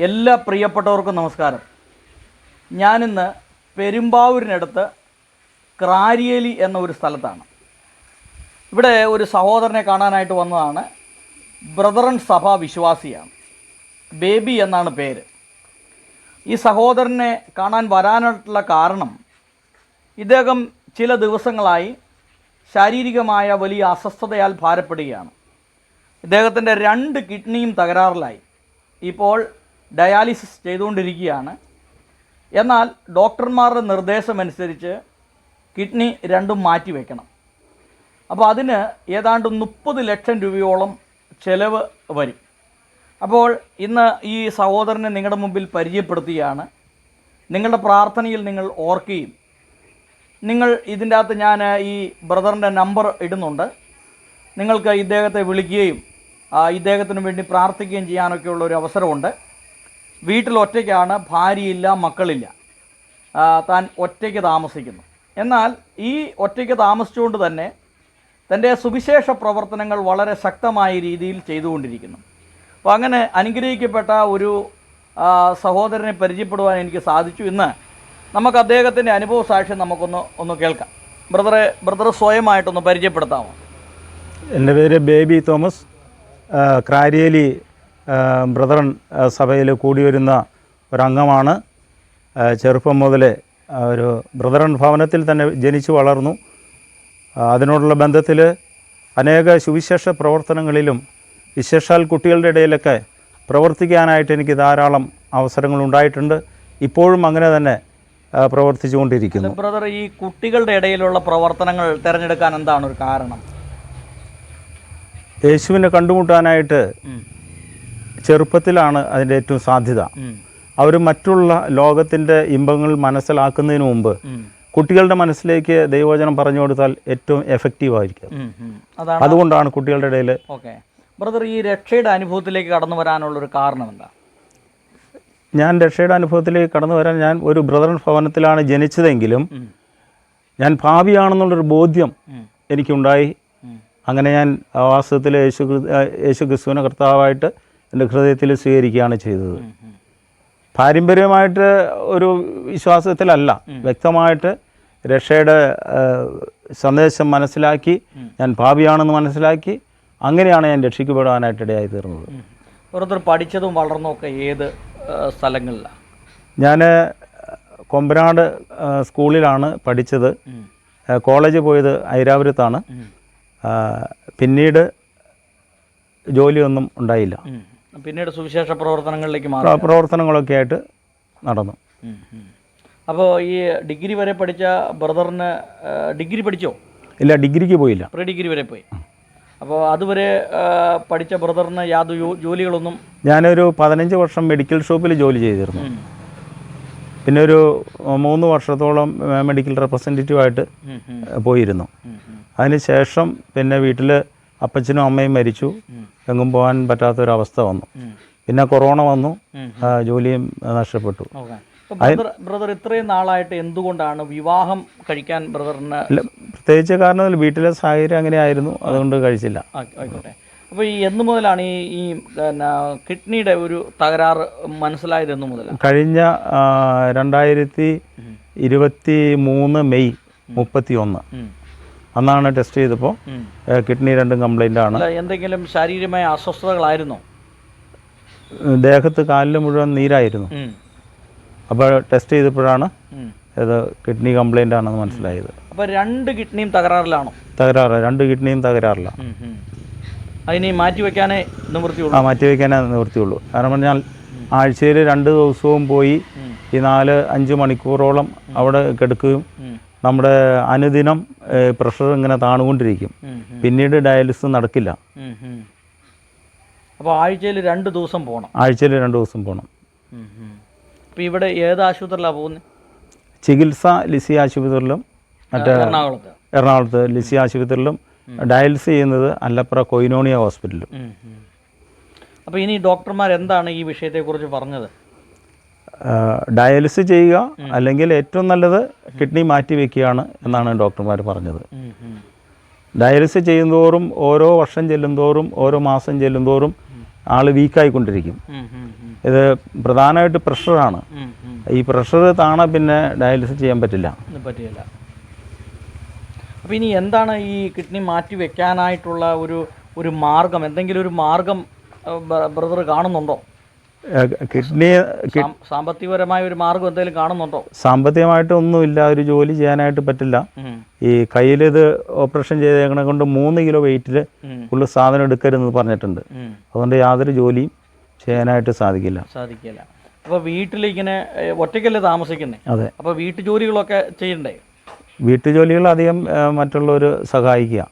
എല്ലാ പ്രിയപ്പെട്ടവർക്കും നമസ്കാരം. ഞാനിന്ന് പെരുമ്പാവൂരിനടുത്ത് ക്രാരിയേലി എന്ന ഒരു സ്ഥലത്താണ്. ഇവിടെ ഒരു സഹോദരനെ കാണാനായിട്ട് വന്നതാണ്. ബ്രദറൻ സഭ വിശ്വാസിയാണ്. ബേബി എന്നാണ് പേര്. ഈ സഹോദരനെ കാണാൻ വരാനായിട്ടുള്ള കാരണം ഇദ്ദേഹം ചില ദിവസങ്ങളായി ശാരീരികമായ വലിയ അസ്വസ്ഥതയാൽ ഭാരപ്പെടുകയാണ്. ഇദ്ദേഹത്തിന്റെ രണ്ട് കിഡ്നിയും തകരാറിലായി. ഇപ്പോൾ ഡയാലിസിസ് ചെയ്തുകൊണ്ടിരിക്കുകയാണ്. എന്നാൽ ഡോക്ടർമാരുടെ നിർദ്ദേശമനുസരിച്ച് കിഡ്നി രണ്ടും മാറ്റി വയ്ക്കണം അപ്പോൾ അതിന് ഏതാണ്ട് മുപ്പത് ലക്ഷം രൂപയോളം ചിലവ് വരും. അപ്പോൾ ഇന്ന് ഈ സഹോദരനെ നിങ്ങളുടെ മുമ്പിൽ പരിചയപ്പെടുത്തുകയാണ്. നിങ്ങളുടെ പ്രാർത്ഥനയിൽ നിങ്ങൾ ഓർക്കുകയും നിങ്ങൾ ഇതിന്റെ അകത്ത് ഞാൻ ഈ ബ്രദറിന്റെ നമ്പർ ഇടുന്നുണ്ട്. നിങ്ങൾക്ക് ഇദ്ദേഹത്തെ വിളിക്കുകയും ഇദ്ദേഹത്തിന് വേണ്ടി പ്രാർത്ഥിക്കുകയും ചെയ്യാനൊക്കെയുള്ള ഒരു അവസരമുണ്ട്. വീട്ടിൽ ഒറ്റയ്ക്കാണ് ഭാര്യയില്ല മക്കളില്ല. താൻ ഒറ്റയ്ക്ക് താമസിക്കുന്നു. എന്നാൽ ഈ ഒറ്റയ്ക്ക് താമസിച്ചുകൊണ്ട് തന്നെ തന്റെ സുവിശേഷ പ്രവർത്തനങ്ങൾ വളരെ ശക്തമായ രീതിയിൽ ചെയ്തുകൊണ്ടിരിക്കുന്നു. അപ്പോൾ അങ്ങനെ അനുഗ്രഹിക്കപ്പെട്ട ഒരു സഹോദരനെ പരിചയപ്പെടുവാൻ എനിക്ക് സാധിച്ചു. ഇന്ന് നമുക്ക് അദ്ദേഹത്തിന്റെ അനുഭവ സാക്ഷ്യം നമുക്കൊന്ന് ഒന്ന് കേൾക്കാം. ബ്രദറെ ബ്രദർ സ്വയമായിട്ടൊന്ന് പരിചയപ്പെടുത്താമോ? എന്റെ പേര് ബേബി തോമസ് ക്രാരിയലി ബ്രദറൻ സഭയിൽ കൂടി വരുന്ന ഒരംഗമാണ്. ചെറുപ്പം മുതലേ ഒരു ബ്രദറൻ ഭവനത്തിൽ തന്നെ ജനിച്ചു വളർന്നു. അതിനോടുള്ള ബന്ധത്തിൽ അനേക സുവിശേഷ പ്രവർത്തനങ്ങളിലും വിശേഷാൽ കുട്ടികളുടെ ഇടയിലൊക്കെ പ്രവർത്തിക്കാനായിട്ട് എനിക്ക് ധാരാളം അവസരങ്ങൾ ഉണ്ടായിട്ടുണ്ട്. ഇപ്പോഴും അങ്ങനെ തന്നെ പ്രവർത്തിച്ചുകൊണ്ടിരിക്കുന്നു ബ്രദർ ഈ കുട്ടികളുടെ ഇടയിലുള്ള പ്രവർത്തനങ്ങൾ തിരഞ്ഞെടുക്കാൻ എന്താണ് ഒരു കാരണം? യേശുവിനെ കണ്ടുമുട്ടാനായിട്ട് ചെറുപ്പത്തിലാണ് അതിന്റെ ഏറ്റവും സാധ്യത. അവർ മറ്റുള്ള ലോകത്തിന്റെ ഇമ്പങ്ങൾ മനസ്സിലാക്കുന്നതിന് മുമ്പ് കുട്ടികളുടെ മനസ്സിലേക്ക് ദൈവവചനം പറഞ്ഞു കൊടുത്താൽ ഏറ്റവും എഫക്റ്റീവ് ആയിരിക്കും. അതുകൊണ്ടാണ് കുട്ടികളുടെ ഇടയിൽ ഓക്കെ. ബ്രദർ ഈ രക്ഷയുടെ അനുഭവത്തിലേക്ക് കടന്നു വരാനുള്ള ഒരു കാരണം എന്താ? ഞാൻ രക്ഷയുടെ അനുഭവത്തിലേക്ക് കടന്നു വരാൻ ഞാൻ ഒരു ബ്രദർ ഭവനത്തിലാണ് ജനിച്ചതെങ്കിലും. ഞാൻ ഭാവിയാണെന്നുള്ളൊരു ബോധ്യം. എനിക്കുണ്ടായി. അങ്ങനെ ഞാൻ വാസ്തവത്തിൽ യേശു യേശു ക്രിസ്തുവിനെ കർത്താവായിട്ട് എന്റെ ഹൃദയത്തിൽ സ്വീകരിക്കുകയാണ് ചെയ്തത്. പാരമ്പര്യമായിട്ട് ഒരു വിശ്വാസത്തിലല്ല. വ്യക്തമായിട്ട് രക്ഷയുടെ സന്ദേശം മനസ്സിലാക്കി ഞാൻ ഭാവിയാണെന്ന് മനസ്സിലാക്കി അങ്ങനെയാണ് ഞാൻ രക്ഷിക്കപ്പെടാനായിട്ട് ഇടയായി തീർന്നത്. ഓരോരുത്തർ പഠിച്ചതും വളർന്നതും ഒക്കെ ഏത് സ്ഥലങ്ങളിലാണ് ഞാൻ കൊമ്പനാട് സ്കൂളിലാണ് പഠിച്ചത്. കോളേജ് പോയത് ഐരാപുരത്താണ് പിന്നീട് ജോലിയൊന്നും ഉണ്ടായില്ല. പിന്നീട് സുവിശേഷ പ്രവർത്തനങ്ങളിലേക്ക് മാറി. പ്രവർത്തനങ്ങളൊക്കെ ആയിട്ട് നടന്നു. അപ്പോൾ ഈ ഡിഗ്രി വരെ പഠിച്ച ബ്രദറിന് ഡിഗ്രി പഠിച്ചോ? ഇല്ല ഡിഗ്രിക്ക് പോയില്ല. പ്രീ ഡിഗ്രി വരെ പോയി. അപ്പോൾ അതുവരെ പഠിച്ച ബ്രദറിന് യാതൊരു ജോലികളൊന്നും? ഞാനൊരു പതിനഞ്ച് വർഷം മെഡിക്കൽ ഷോപ്പിൽ ജോലി ചെയ്തിരുന്നു. പിന്നെ ഒരു മൂന്ന് വർഷത്തോളം മെഡിക്കൽ റെപ്രസെന്റേറ്റീവായിട്ട് പോയിരുന്നു. അതിന് ശേഷം പിന്നെ വീട്ടിൽ അപ്പച്ചനും അമ്മയും മരിച്ചു. എങ്ങും പോകാൻ പറ്റാത്തൊരവസ്ഥ വന്നു. പിന്നെ കൊറോണ വന്നു. ജോലിയും നഷ്ടപ്പെട്ടു. ബ്രദർ ഇത്രയും നാളായിട്ട് എന്തുകൊണ്ടാണ് വിവാഹം കഴിക്കാൻ ബ്രദറിന് പ്രത്യേകിച്ച് കാരണം വീട്ടിലെ സാഹചര്യം അങ്ങനെ ആയിരുന്നു അതുകൊണ്ട് കഴിച്ചില്ല. ആയിക്കോട്ടെ. അപ്പോൾ ഈ എന്നു മുതലാണ് ഈ ഈ കിഡ്നിയുടെ ഒരു തകരാറ് മനസ്സിലായത് എന്ന് മുതൽ കഴിഞ്ഞ രണ്ടായിരത്തി ഇരുപത്തി മൂന്ന് മെയ് മുപ്പത്തി ഒന്ന്. അന്നാണ് ടെസ്റ്റ് ചെയ്തപ്പോൾ കിഡ്നി രണ്ടും കംപ്ലൈന്റ് ആണ്. എന്തെങ്കിലും ശാരീരികമായ അസ്വസ്ഥതകളായിരുന്നോ? ദേഹത്ത് കാലിൽ മുഴുവൻ നീരായിരുന്നു. അപ്പോൾ ടെസ്റ്റ് ചെയ്തപ്പോഴാണ്. ഇത് കിഡ്നി കംപ്ലൈന്റ് ആണെന്ന് മനസ്സിലായത്. അപ്പോൾ രണ്ട് കിഡ്നിയും തകരാറിലാണോ? തകരാറ് രണ്ട് കിഡ്നിയും തകരാറില്ല അതിനെ ഉം. മാറ്റി വയ്ക്കാനേ നിവൃത്തിയുള്ളൂ? ആ മാറ്റി വയ്ക്കാനേ നിവൃത്തിയുള്ളൂ. കാരണം പറഞ്ഞാൽ ആഴ്ചയിൽ രണ്ട് ദിവസവും പോയി ഈ നാല് അഞ്ച് മണിക്കൂറോളം അവിടെ കിടക്കുകയും നമ്മുടെ അനുദിനം പ്രഷർ ഇങ്ങനെ താണുകൊണ്ടിരിക്കും. പിന്നീട് ഡയാലിസിസ് നടക്കില്ല. അപ്പോൾ ആഴ്ചയിൽ രണ്ട് ദിവസം പോകണം ആഴ്ചയിൽ രണ്ട് ദിവസം പോകണം അപ്പോൾ ഇവിടെ ഏത് ആശുപത്രിയിലാണ് പോകുന്നത് ചികിത്സ ലിസി ആശുപത്രിയിലും മറ്റേ എറണാകുളത്ത്. എറണാകുളത്ത് ലിസി ആശുപത്രിയിലും ഡയാലിസിസ് ചെയ്യുന്നത് അല്ലപ്ര കൊയിനോണിയ ഹോസ്പിറ്റലിലും. അപ്പോൾ ഇനി ഡോക്ടർമാർ എന്താണ് ഈ വിഷയത്തെക്കുറിച്ച് പറഞ്ഞത്? ഡയാലിസിസ് ചെയ്യുക അല്ലെങ്കിൽ ഏറ്റവും നല്ലത് കിഡ്നി മാറ്റി വെക്കുകയാണ് എന്നാണ് ഡോക്ടർമാർ പറഞ്ഞത്. ഡയാലിസിസ് ചെയ്യുന്തോറും ഓരോ വർഷം ചെല്ലുന്തോറും ഓരോ മാസം ചെല്ലുന്തോറും ആൾ വീക്കായിക്കൊണ്ടിരിക്കും. ഇത് പ്രധാനമായിട്ട് പ്രഷറാണ്. ഈ പ്രഷർ താണ പിന്നെ ഡയാലിസിസ് ചെയ്യാൻ പറ്റില്ല. പറ്റില്ല. അപ്പോൾ ഇനി എന്താണ് ഈ കിഡ്നി മാറ്റി വെക്കാനായിട്ടുള്ള ഒരു ഒരു മാർഗം? എന്തെങ്കിലും ഒരു മാർഗം ബ്രദർ കാണുന്നുണ്ടോ? കിഡ്നി സാമ്പത്തികപരമായ ഒരു മാർഗം എന്തെങ്കിലും കാണുന്നുണ്ടോ? സാമ്പത്തികമായിട്ട് ഒന്നുമില്ല ഒരു ജോലി ചെയ്യാനായിട്ട് പറ്റില്ല. ഈ കയ്യിൽ ഇത് ഓപ്പറേഷൻ ചെയ്തേക്കണ കൊണ്ട് മൂന്ന് കിലോ വെയിറ്റിൽ ഫുള്ള് സാധനം എടുക്കരുതെന്ന് പറഞ്ഞിട്ടുണ്ട്. അതുകൊണ്ട് യാതൊരു ജോലിയും ചെയ്യാനായിട്ട് സാധിക്കില്ല. സാധിക്കില്ല. അപ്പോൾ വീട്ടിലിങ്ങനെ ഒറ്റയ്ക്കല്ലേ താമസിക്കുന്നേ? അതെ. അപ്പോൾ വീട്ടു ജോലികളൊക്കെ ചെയ്യണ്ടേ? വീട്ടുജോലികൾ അധികം ആ, മറ്റുള്ളവർ സഹായിക്കുക.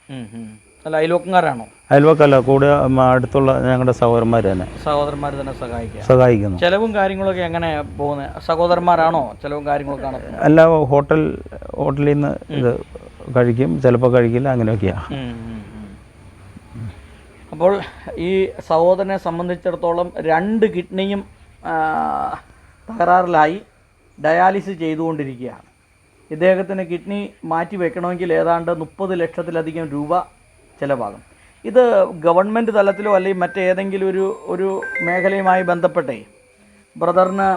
അല്ല അയൽവക്കാരാണോ അയൽവക്കല്ല കൂടെ അടുത്തുള്ള ഞങ്ങളുടെ സഹോദരന്മാർ തന്നെ. സഹോദരന്മാർ തന്നെ സഹായിക്കുക. സഹായിക്കുന്നു. ചെലവും കാര്യങ്ങളൊക്കെ എങ്ങനെ പോകുന്നത് സഹോദരന്മാരാണോ ചെലവും കാര്യങ്ങളൊക്കെ അല്ല ഹോട്ടൽ ഹോട്ടലിൽ നിന്ന് ഇത് കഴിക്കും ചിലപ്പോൾ കഴിക്കില്ല അങ്ങനെയൊക്കെയാണ് ഉം. അപ്പോൾ ഈ സഹോദരനെ സംബന്ധിച്ചിടത്തോളം രണ്ട് കിഡ്നിയും തകരാറിലായി ഡയാലിസിസ് ചെയ്തുകൊണ്ടിരിക്കുകയാണ്. ഇദ്ദേഹത്തിന് കിഡ്നി മാറ്റി വെക്കണമെങ്കിൽ ഏതാണ്ട് മുപ്പത് ലക്ഷത്തിലധികം രൂപ ചിലവാകും. ഇത് ഗവൺമെന്റ് തലത്തിലോ അല്ലെങ്കിൽ മറ്റേതെങ്കിലും ഒരു ഒരു മേഖലയുമായി ബന്ധപ്പെട്ടേ ബ്രദറിന്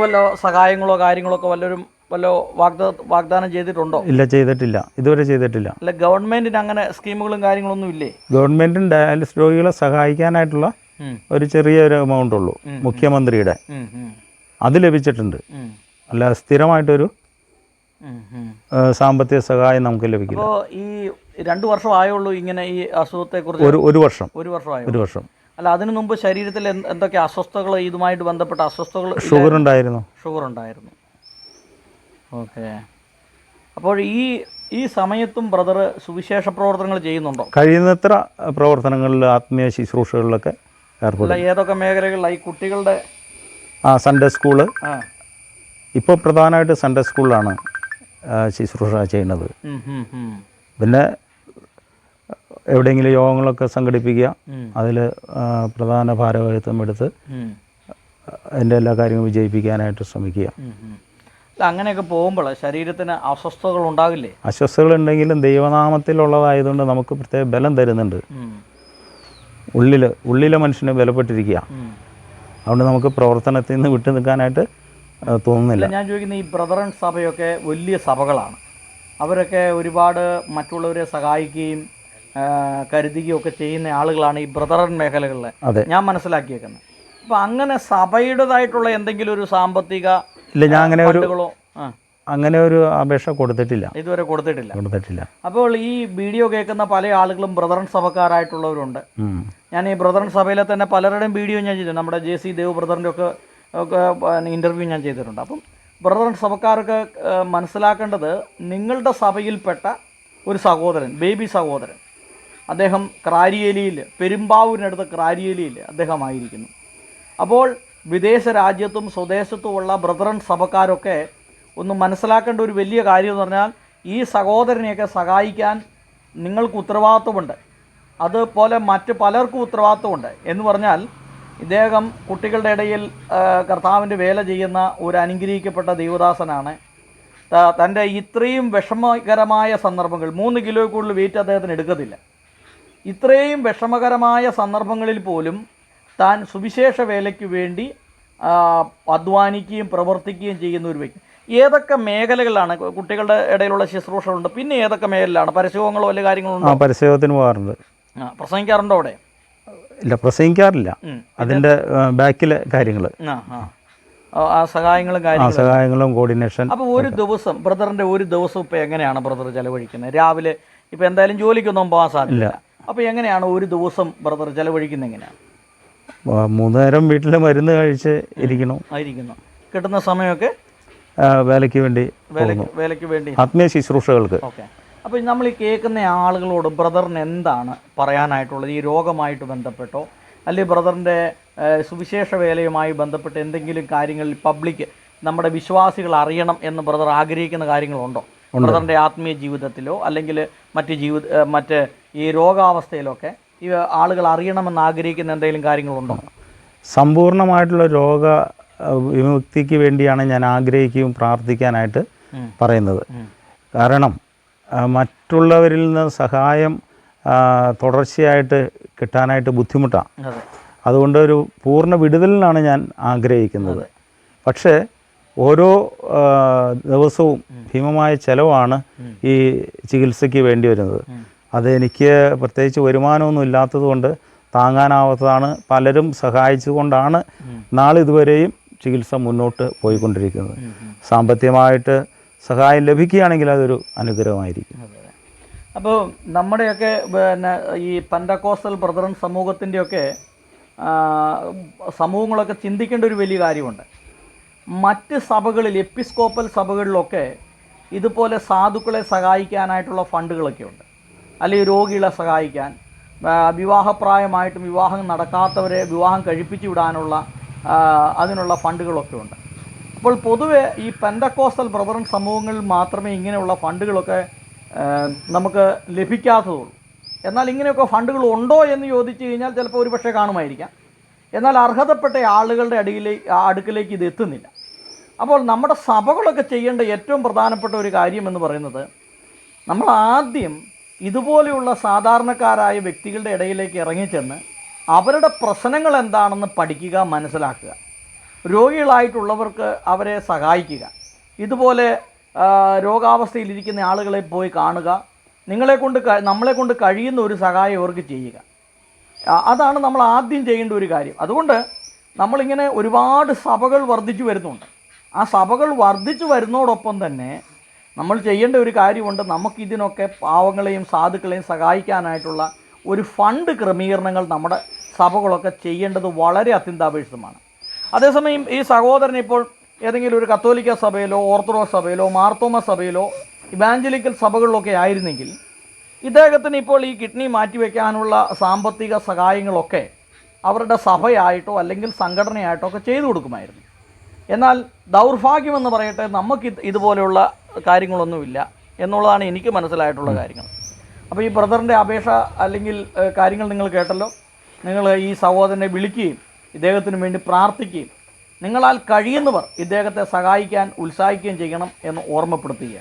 വല്ല സഹായങ്ങളോ കാര്യങ്ങളോ ഒക്കെ വല്ലവരും വല്ല വാഗ്ദ വാഗ്ദാനം ചെയ്തിട്ടുണ്ടോ? ഇല്ല ചെയ്തിട്ടില്ല. ഇതുവരെ ചെയ്തിട്ടില്ല. അല്ല ഗവൺമെന്റിന് അങ്ങനെ സ്കീമുകളും കാര്യങ്ങളൊന്നും ഇല്ലേ? ഗവൺമെന്റും ഡയാലിസിസ് രോഗികളെ സഹായിക്കാനായിട്ടുള്ള ചെറിയ ഒരു ചെറിയൊരു എമൗണ്ട് ഉള്ളൂ. മുഖ്യമന്ത്രിയുടെ. അത് ലഭിച്ചിട്ടുണ്ട്. അല്ല സ്ഥിരമായിട്ടൊരു. സാമ്പത്തിക സഹായം നമുക്ക് ലഭിക്കും അപ്പോൾ ഈ രണ്ടു വർഷം ആയുള്ളൂ ഇങ്ങനെ ഈ അസുഖത്തെ കുറിച്ച് ഒരു ഒരു വർഷം. ഒരു വർഷമായി ഒരു വർഷം. അല്ല അതിനു മുമ്പ് ശരീരത്തിൽ എന്തൊക്കെ അസ്വസ്ഥകൾ ഇതുമായിട്ട് ബന്ധപ്പെട്ട അസ്വസ്ഥകൾ ഷുഗർ ഉണ്ടായിരുന്നു ഷുഗർ ഉണ്ടായിരുന്നു ഓക്കെ. അപ്പോൾ ഈ ഈ സമയത്തും ബ്രദർ സുവിശേഷ പ്രവർത്തനങ്ങൾ ചെയ്യുന്നുണ്ടോ? കഴിയുന്നത്ര പ്രവർത്തനങ്ങളിൽ ആത്മീയ ശുശ്രൂഷകളിലൊക്കെ ഏർപ്പെടും ഏതൊക്കെ മേഖലകളിലായി കുട്ടികളുടെ ആ സൺഡേ സ്കൂൾ ഇപ്പോൾ പ്രധാനമായിട്ട് സൺഡേ സ്കൂളിലാണ് ശുശ്രൂഷ ചെയ്യുന്നത്. പിന്നെ എവിടെയെങ്കിലും യോഗങ്ങളൊക്കെ സംഘടിപ്പിക്കുക അതിൽ പ്രധാന ഭാരവാഹിത്വം എടുത്ത് എന്റെ അതിന്റെ എല്ലാ കാര്യങ്ങളും വിജയിപ്പിക്കാനായിട്ട് ശ്രമിക്കുക. അങ്ങനെയൊക്കെ പോകുമ്പോൾ ശരീരത്തിന് അസ്വസ്ഥതകൾ ഉണ്ടാകില്ലേ അസ്വസ്ഥതകളുണ്ടെങ്കിലും ദൈവനാമത്തിലുള്ളതായതുകൊണ്ട് നമുക്ക് പ്രത്യേക ബലം തരുന്നുണ്ട്. ഉള്ളിൽ ഉള്ളിലെ മനുഷ്യന് ബലപ്പെട്ടിരിക്കുക. അതുകൊണ്ട് നമുക്ക് പ്രവർത്തനത്തിൽ നിന്ന് വിട്ടു നിൽക്കാനായിട്ട് തോന്നുന്നില്ല. ഞാൻ ചോദിക്കുന്ന ഈ ബ്രദറൻ സഭയൊക്കെ വലിയ സഭകളാണ്. അവരൊക്കെ ഒരുപാട് മറ്റുള്ളവരെ സഹായിക്കുകയും കരുതുകയും ഒക്കെ ചെയ്യുന്ന ആളുകളാണ് ഈ ബ്രദറൻ മേഖലകളിൽ ഞാൻ മനസ്സിലാക്കിയേക്കുന്നത് അപ്പം അങ്ങനെ സഭയുടേതായിട്ടുള്ള എന്തെങ്കിലും ഒരു സാമ്പത്തിക ഇല്ല ഞാൻ അങ്ങനെ ഒരു അങ്ങനെ ഒരു അപേക്ഷ കൊടുത്തിട്ടില്ല. ഇതുവരെ കൊടുത്തിട്ടില്ല. കൊടുത്തിട്ടില്ല. അപ്പോൾ ഈ വീഡിയോ കേൾക്കുന്ന പല ആളുകളും ബ്രദറൻ സഭക്കാരായിട്ടുള്ളവരുണ്ട്. ഞാൻ ഈ ബ്രദറൻ സഭയിലെ തന്നെ പലരുടെയും വീഡിയോ ഞാൻ ചെയ്തു നമ്മുടെ ജെ സി ദേവ് ബ്രദറിന്റെ ഒക്കെ ഒക്കെ ഇന്റർവ്യൂ ഞാൻ ചെയ്തിട്ടുണ്ട്. അപ്പം ബ്രദറൻ സഭക്കാർക്ക് മനസ്സിലാക്കേണ്ടത് നിങ്ങളുടെ സഭയിൽപ്പെട്ട ഒരു സഹോദരൻ ബേബി സഹോദരൻ. അദ്ദേഹം ക്രാരിയേലിയിൽ പെരുമ്പാവൂരിനടുത്ത് ക്രാരിയേലിയിൽ അദ്ദേഹമായിരിക്കുന്നു. അപ്പോൾ വിദേശ രാജ്യത്തും സ്വദേശത്തുമുള്ള ബ്രദറൻ സഭക്കാരൊക്കെ ഒന്ന് മനസ്സിലാക്കേണ്ട ഒരു വലിയ കാര്യം എന്ന് പറഞ്ഞാൽ ഈ സഹോദരനെയൊക്കെ സഹായിക്കാൻ നിങ്ങൾക്ക് ഉത്തരവാദിത്വമുണ്ട്. അതുപോലെ മറ്റ് പലർക്കും ഉത്തരവാദിത്വമുണ്ട്. എന്ന് പറഞ്ഞാൽ ഇദ്ദേഹം കുട്ടികളുടെ ഇടയിൽ കർത്താവിന്റെ വേല ചെയ്യുന്ന ഒരു അനുഗ്രഹിക്കപ്പെട്ട ദൈവദാസനാണ്. തന്റെ ഇത്രയും വിഷമകരമായ സന്ദർഭങ്ങൾ മൂന്ന് കിലോ കൂടുതൽ വെയിറ്റ് അദ്ദേഹത്തിന് എടുക്കത്തില്ല. ഇത്രയും വിഷമകരമായ സന്ദർഭങ്ങളിൽ പോലും താൻ സുവിശേഷ വേലയ്ക്ക് വേണ്ടി അധ്വാനിക്കുകയും പ്രവർത്തിക്കുകയും ചെയ്യുന്ന ഒരു വ്യക്തി. ഏതൊക്കെ മേഖലകളിലാണ് കുട്ടികളുടെ ഇടയിലുള്ള ശുശ്രൂഷകളുണ്ട്? പിന്നെ ഏതൊക്കെ മേഖലയിലാണ്? പരസ്യങ്ങളോ അല്ലെങ്കിൽ കാര്യങ്ങളോ പരസ്യത്തിന് പോകാറുണ്ട്. ആ, പ്രസംഗിക്കാറുണ്ടോ അവിടെ? ഇല്ല പ്രസംഗിക്കാറില്ല. അതിന്റെ അതിന്റെ ബാക്കിലെ കാര്യങ്ങൾ സഹായങ്ങളും സഹായങ്ങളും കോർഡിനേഷൻ അപ്പോൾ ഒരു ദിവസം ബ്രദറിന്റെ ഒരു ദിവസം ഇപ്പോൾ എങ്ങനെയാണ് ബ്രദർ ചെലവഴിക്കുന്നത്? രാവിലെ ഇപ്പോൾ എന്തായാലും ജോലിക്കൊന്നും പോകാൻ സാധിക്കില്ല അപ്പോൾ എങ്ങനെയാണ് ഒരു ദിവസം ബ്രദർ ചെലവഴിക്കുന്നത് എങ്ങനെയാണ്? ആ, മൂന്ന് നേരം വീട്ടിൽ മരുന്ന് കഴിച്ച് ഇരിക്കണം ആയിരിക്കുന്നു. കിട്ടുന്ന സമയമൊക്കെ? വേലയ്ക്ക് വേണ്ടി വേലയ്ക്ക് വേണ്ടി. ആത്മീയ ശുശ്രൂഷകൾക്ക്. ഓക്കെ. അപ്പോൾ നമ്മൾ ഈ കേൾക്കുന്ന ആളുകളോട് ബ്രദറിന് എന്താണ് പറയാനായിട്ടുള്ളത്? ഈ രോഗമായിട്ട് ബന്ധപ്പെട്ടോ? അല്ലെങ്കിൽ ബ്രദറിന്റെ സുവിശേഷ വേലയുമായി ബന്ധപ്പെട്ട് എന്തെങ്കിലും കാര്യങ്ങളിൽ പബ്ലിക് നമ്മുടെ വിശ്വാസികൾ അറിയണം എന്ന് ബ്രദർ ആഗ്രഹിക്കുന്ന കാര്യങ്ങളുണ്ടോ? ബ്രദറിന്റെ ആത്മീയ ജീവിതത്തിലോ അല്ലെങ്കിൽ മറ്റ് ജീവിത മറ്റ് ഈ രോഗാവസ്ഥയിലൊക്കെ ഈ ആളുകൾ അറിയണമെന്ന് ആഗ്രഹിക്കുന്ന എന്തെങ്കിലും കാര്യങ്ങളുണ്ടോ? സമ്പൂർണമായിട്ടുള്ള രോഗ വിമുക്തിക്ക് വേണ്ടിയാണ് ഞാൻ ആഗ്രഹിക്കുകയും പ്രാർത്ഥിക്കാനായിട്ട്. പറയുന്നത്. കാരണം മറ്റുള്ളവരിൽ നിന്ന് സഹായം തുടർച്ചയായിട്ട് കിട്ടാനായിട്ട് ബുദ്ധിമുട്ടാണ്. അതുകൊണ്ട് ഒരു പൂർണ വിടുതലിനാണ് ഞാൻ ആഗ്രഹിക്കുന്നത്. പക്ഷേ ഓരോ ദിവസവും ഭീമമായ ചിലവാണ് ഈ ചികിത്സയ്ക്ക് വേണ്ടി വരുന്നത്. അതെനിക്ക് പ്രത്യേകിച്ച് വരുമാനമൊന്നും ഇല്ലാത്തതുകൊണ്ട് താങ്ങാനാവാത്തതാണ്. പലരും സഹായിച്ചുകൊണ്ടാണ് നാളിതുവരെയും ചികിത്സ മുന്നോട്ട് പോയിക്കൊണ്ടിരിക്കുന്നത്. സാമ്പത്തികമായിട്ട് സഹായം ലഭിക്കുകയാണെങ്കിൽ അതൊരു അനുഗ്രഹമായിരിക്കും. അപ്പോൾ നമ്മുടെയൊക്കെ പിന്നെ ഈ പന്തക്കോസൽ ബ്രദറൻ സമൂഹത്തിന്റെയൊക്കെ സമൂഹങ്ങളൊക്കെ ചിന്തിക്കേണ്ട ഒരു വലിയ കാര്യമുണ്ട്. മറ്റ് സഭകളിൽ എപ്പിസ്കോപ്പൽ സഭകളിലൊക്കെ ഇതുപോലെ സാധുക്കളെ സഹായിക്കാനായിട്ടുള്ള ഫണ്ടുകളൊക്കെ ഉണ്ട്. അല്ലെങ്കിൽ രോഗികളെ സഹായിക്കാൻ വിവാഹപ്രായമായിട്ടും വിവാഹം നടക്കാത്തവരെ വിവാഹം കഴിപ്പിച്ചു വിടാനുള്ള അതിനുള്ള ഫണ്ടുകളൊക്കെ ഉണ്ട്. അപ്പോൾ പൊതുവെ ഈ പെന്തക്കോസ്റ്റൽ ബ്രദറൻ സമൂഹങ്ങളിൽ മാത്രമേ ഇങ്ങനെയുള്ള ഫണ്ടുകളൊക്കെ നമുക്ക് ലഭിക്കാത്തതുള്ളൂ. എന്നാൽ ഇങ്ങനെയൊക്കെ ഫണ്ടുകൾ ഉണ്ടോ എന്ന് ചോദിച്ചു കഴിഞ്ഞാൽ ചിലപ്പോൾ ഒരു പക്ഷേ കാണുമായിരിക്കാം. എന്നാൽ അർഹതപ്പെട്ട ആളുകളുടെ അടിയിലേ അടുക്കിലേക്ക് ഇത് എത്തുന്നില്ല. അപ്പോൾ നമ്മുടെ സഭകളൊക്കെ ചെയ്യേണ്ട ഏറ്റവും പ്രധാനപ്പെട്ട ഒരു കാര്യം എന്ന് പറയുന്നത് നമ്മൾ ആദ്യം ഇതുപോലെയുള്ള സാധാരണക്കാരായ വ്യക്തികളുടെ ഇടയിലേക്ക് ഇറങ്ങിച്ചെന്ന് അവരുടെ പ്രശ്നങ്ങൾ എന്താണെന്ന് പഠിക്കുക മനസ്സിലാക്കുക. രോഗികളായിട്ടുള്ളവർക്ക് അവരെ സഹായിക്കുക. ഇതുപോലെ രോഗാവസ്ഥയിലിരിക്കുന്ന ആളുകളെ പോയി കാണുക. നിങ്ങളെ കൊണ്ട് നമ്മളെ കൊണ്ട് കഴിയുന്ന ഒരു സഹായം അവർക്ക് ചെയ്യുക. അതാണ് നമ്മൾ ആദ്യം ചെയ്യേണ്ട ഒരു കാര്യം. അതുകൊണ്ട് നമ്മളിങ്ങനെ ഒരുപാട് സഭകൾ വർദ്ധിച്ചു വരുന്നുണ്ട്. ആ സഭകൾ വർദ്ധിച്ചു വരുന്നതോടൊപ്പം തന്നെ നമ്മൾ ചെയ്യേണ്ട ഒരു കാര്യമുണ്ട്. നമുക്കിതിനൊക്കെ പാവങ്ങളെയും സാധുക്കളെയും സഹായിക്കാനായിട്ടുള്ള ഒരു ഫണ്ട് ക്രമീകരണങ്ങൾ നമ്മുടെ സഭകളൊക്കെ ചെയ്യേണ്ടത് വളരെ അത്യന്താപേക്ഷിതമാണ്. അതേസമയം ഈ സഹോദരൻ ഇപ്പോൾ ഏതെങ്കിലും ഒരു കത്തോലിക്ക സഭയിലോ ഓർത്തഡോക്സ് സഭയിലോ മാർത്തോമ സഭയിലോ ഇവാഞ്ചലിക്കൽ സഭകളിലൊക്കെ ആയിരുന്നെങ്കിൽ ഇദ്ദേഹത്തിന് ഇപ്പോൾ ഈ കിഡ്നി മാറ്റിവെക്കാനുള്ള സാമ്പത്തിക സഹായങ്ങളൊക്കെ അവരുടെ സഭയായിട്ടോ അല്ലെങ്കിൽ സംഘടനയായിട്ടോ ഒക്കെ ചെയ്തു കൊടുക്കുമായിരുന്നു. എന്നാൽ ദൗർഭാഗ്യമെന്ന് പറയട്ടെ നമുക്ക് ഇതുപോലെയുള്ള കാര്യങ്ങളൊന്നുമില്ല എന്നുള്ളതാണ് എനിക്ക് മനസ്സിലായിട്ടുള്ള കാര്യങ്ങൾ. അപ്പോൾ ഈ ബ്രദറിന്റെ അപേക്ഷ അല്ലെങ്കിൽ കാര്യങ്ങൾ നിങ്ങൾ കേട്ടല്ലോ. നിങ്ങൾ ഈ സഹോദരനെ വിളിക്കുകയും ഇദ്ദേഹത്തിന് വേണ്ടി പ്രാർത്ഥിക്കുകയും നിങ്ങളാൽ കഴിയുന്നവർ ഇദ്ദേഹത്തെ സഹായിക്കാൻ ഉത്സാഹിക്കുകയും ചെയ്യണം എന്ന് ഓർമ്മപ്പെടുത്തുകയാണ്.